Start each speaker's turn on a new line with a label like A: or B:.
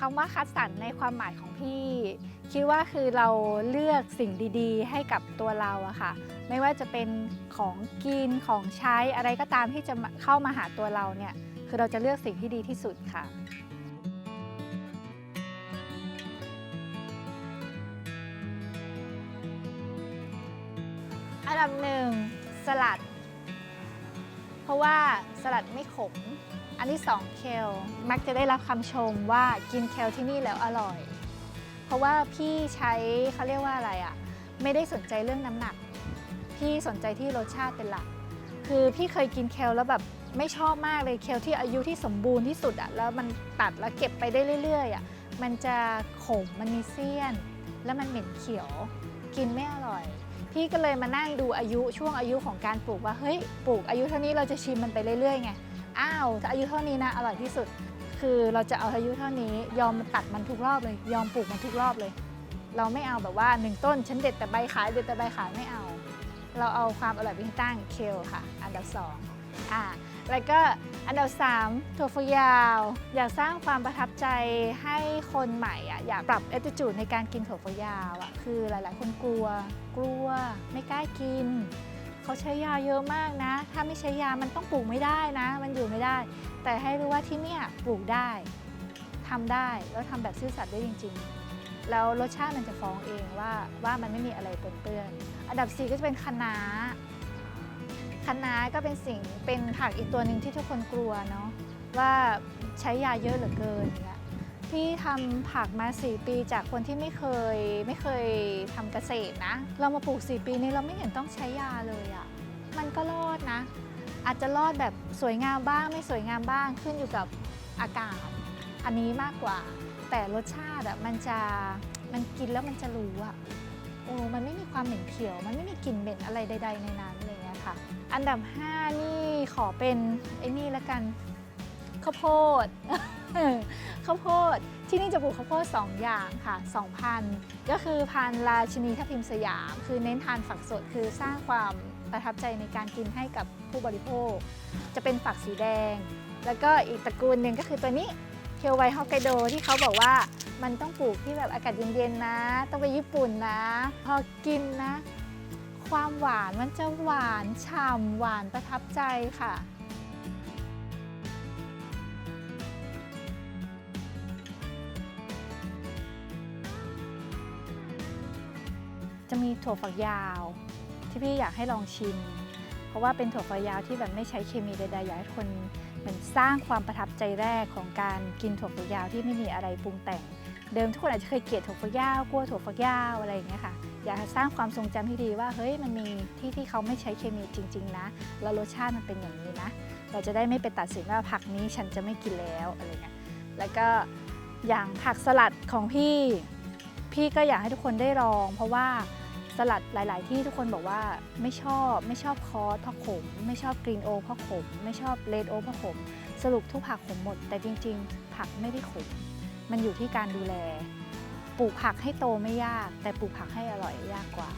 A: คำว่าคัดสรรในความหมายของพี่ คิดว่าคือเราเลือกสิ่งดีๆ ให้กับตัวเราอะค่ะ ไม่ว่าจะเป็นของกินของใช้อะไรก็ตามที่จะเข้ามาหาตัวเราเนี่ยคือเราจะเลือกสิ่งที่ดีที่สุดค่ะอันดับหนึ่งสลัด ราะว่าสลัดไม่ขม อันที่สองเคลมักจะได้รับคำชมว่ากินเคลที่นี่แล้วอร่อย เพราะว่าพี่ใช้เขาเรียกว่าอะไรอะ่ะ ไม่ได้สนใจเรื่องน้ำหนัก พี่สนใจที่รสชาติเป็นหลัก คือพี่เคยกินเคลแล้วแบบไม่ชอบมากเลยเคลที่อายุที่สมบูรณ์ที่สุดอะ่ะแล้วมันตัดแล้วเก็บไปได้เรื่อยๆอะ่ะ มันจะขมมันมีเสี้ยน แล้วมันเหม็นเขียว กินไม่อร่อย พี่ก็เลยมานั่งดูอายุช่วงอายุของการปลูกว่าเฮ้ยปลูกอายุเท่านี้เราจะชิมมันไปเรื่อยๆไงอ้าวถ้าอายุเท่านี้นะอร่อยที่สุด คือเราจะเอาอายุเท่านี้ยอมตัดมันทุกรอบเลย ยอมปลูกมันทุกรอบเลย เราไม่เอาแบบว่าหนึ่งต้นฉันเด็ดแต่ใบขายเด็ดแต่ใบขายไม่เอา เราเอาความอร่อยเป็นที่ตั้งเคลค่ะ อันดับสองอ่าแล้วก็ อันดับสามถั่วฝักยาว อยากสร้างความประทับใจให้คนใหม่อะอยากปรับ attitude ในการกินถั่วฝักยาวอะคือหลาย ๆ คนกลัว กลัว ไม่กล้ากิน เขาใช้ยาเยอะมากนะ ถ้าไม่ใช้ยามันต้องปลูกไม่ได้นะ มันอยู่ไม่ได้ แต่ให้รู้ว่าที่เนี่ยปลูกได้ทำได้แล้วทำแบบซื่อสัตย์ได้จริง ๆแล้วรสชาติมันจะฟ้องเองว่าว่ามันไม่มีอะไรปนเปื้อน อันดับ 4 ก็จะเป็นคะน้า คะน้าก็เป็นสิ่งเป็นผักอีกตัวหนึ่งที่ทุกคนกลัวเนาะว่าใช้ยาเยอะเหลือเกินอย่างเงี้ยพี่ทำผักมา 4 ปีจากคนที่ไม่เคยไม่เคยทำเกษตรนะ เรามาปลูก 4 ปีนี้เราไม่เห็นต้องใช้ยาเลยอะ่ะมันก็รอดนะ อาจจะรอดแบบสวยงามบ้าง ไม่สวยงามบ้างขึ้นอยู่กับอากาศ อันนี้มากกว่า แต่รสชาติอะมันจะมันกินแล้วมันจะรู้อะโอ้มันไม่ ความเหม็นเขียว มันไม่มีกลิ่นเหม็นอะไรใด ๆ ในนั้นอะไรเงี้ยค่ะ อันดับ 5 นี่ขอเป็นไอ้นี่ละกันข้าวโพดข้าวโพดที่นี่จะปลูกข้าวโพด2 อย่างค่ะ 2 พันก็คือพันราชินีทับทิมสยาม คือเน้นทานฝักสดคือสร้างความประทับใจในการกินให้กับผู้บริโภค จะเป็นฝักสีแดง แล้วก็อีกตระกูลหนึ่งก็คือตัวนี้เคียวไวฮอกไกโดที่เขาบอกว่า มันต้องปลูกที่แบบอากาศเย็นๆนะ ต้องไปญี่ปุ่นนะ พอกินนะ ความหวานมันจะหวานฉ่ำหวานประทับใจค่ะจะมีถั่วฝักยาว ที่พี่อยากให้ลองชิม เพราะว่าเป็นถั่วฝักยาวที่แบบไม่ใช้เคมีใดๆอยากให้ทุกคน มือนสร้างความประทับใจแรกของการกินถั่วฝักยาวที่ไม่มีอะไรปรุงแต่ง เดิมทุกคนอาจจะเคยเกลียดถั่วฝักยาวกลัวถั่วฝักยาวอะไรอย่างเงี้ยค่ะ อยากสร้างความทรงจำที่ดีว่าเฮ้ยมันมีที่ที่เขาไม่ใช้เคมีจริง ๆ นะ แล้วรสชาติมันเป็นอย่างนี้นะ เราจะได้ไม่ไปตัดสินว่าผักนี้ฉันจะไม่กินแล้วอะไรเงี้ยแล้วก็อย่างผักสลัดของพี่ พี่ก็อยากให้ทุกคนได้ลอง เพราะว่า สลัดหลาย ๆ ที่ทุกคนบอกว่าไม่ชอบไม่ชอบคอสเพราะขม ไม่ชอบกรีนโอเพราะขม ไม่ชอบเลดโอเพราะขม สรุปทุกผักขมหมด แต่จริง ๆ ผักไม่ได้ขม มันอยู่ที่การดูแล ปลูกผักให้โตไม่ยาก แต่ปลูกผักให้อร่อยยากกว่า